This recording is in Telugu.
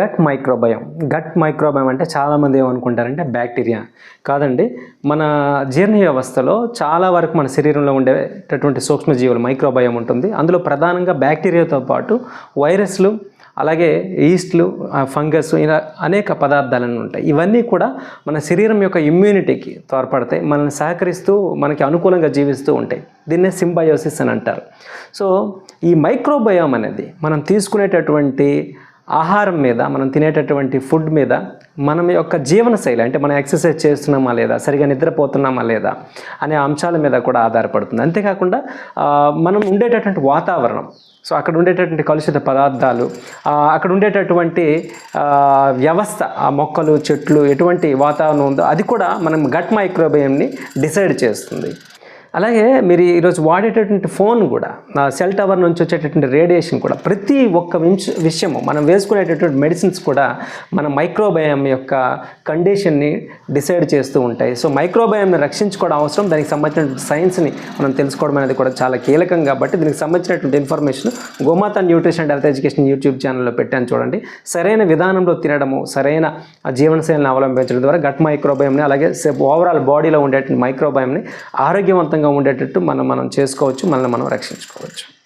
Gut microbiome. గట్ మైక్రోబయం అంటే చాలామంది ఏమనుకుంటారంటే బ్యాక్టీరియా. కాదండి మన జీర్ణ వ్యవస్థలో చాలా వరకు మన శరీరంలో ఉండేటటువంటి సూక్ష్మజీవులు మైక్రోబయం ఉంటుంది. అందులో ప్రధానంగా బ్యాక్టీరియాతో పాటు వైరస్లు అలాగే ఈస్ట్లు ఫంగస్ ఇలా అనేక పదార్థాలను ఉంటాయి. ఇవన్నీ కూడా మన శరీరం యొక్క ఇమ్యూనిటీకి తోడ్పడతాయి. మనల్ని సహకరిస్తూ మనకి అనుకూలంగా జీవిస్తూ ఉంటాయి. దీన్నే సింబయోసిస్ అని అంటారు. సో ఈ మైక్రోబయోమ్ అనేది మనం తీసుకునేటటువంటి ఆహారం మీద మనం తినేటటువంటి ఫుడ్ మీద మనం యొక్క జీవనశైలి అంటే మనం ఎక్సర్సైజ్ చేస్తున్నామా లేదా సరిగా నిద్రపోతున్నామా లేదా అనే అంశాల మీద కూడా ఆధారపడుతుంది. అంతేకాకుండా మనం ఉండేటటువంటి వాతావరణం సో అక్కడ ఉండేటటువంటి కలుషిత పదార్థాలు అక్కడ ఉండేటటువంటి వ్యవస్థ ఆ మొక్కలు చెట్లు ఎటువంటి వాతావరణం ఉందో అది కూడా మనం గట్ మైక్రోబియంని డిసైడ్ చేస్తుంది. అలాగే మీరు ఈరోజు వాడేటటువంటి ఫోన్ కూడా సెల్ టవర్ నుంచి వచ్చేటటువంటి రేడియేషన్ కూడా ప్రతి ఒక్క విషయము మనం వేసుకునేటటువంటి మెడిసిన్స్ కూడా మన మైక్రోబయం యొక్క కండిషన్ని డిసైడ్ చేస్తూ ఉంటాయి. సో మైక్రోబయంని రక్షించుకోవడం అవసరం. దానికి సంబంధించిన సైన్స్ని మనం తెలుసుకోవడం అనేది కూడా చాలా కీలకం కాబట్టి దీనికి సంబంధించినటువంటి information Gomata nutrition and health education YouTube ఛానల్లో పెట్టాను చూడండి. సరైన విధానంలో తినడము సరైన జీవనశైలిని అవలంబించడం ద్వారా గట్ మైక్రోబయంని అలాగే ఓవరాల్ బాడీలో ఉండేటువంటి మైక్రోబయంని ఆరోగ్యవంతంగా ఉండేటట్టు మనం మనం చేసుకోవచ్చు మనల్ని మనం రక్షించుకోవచ్చు.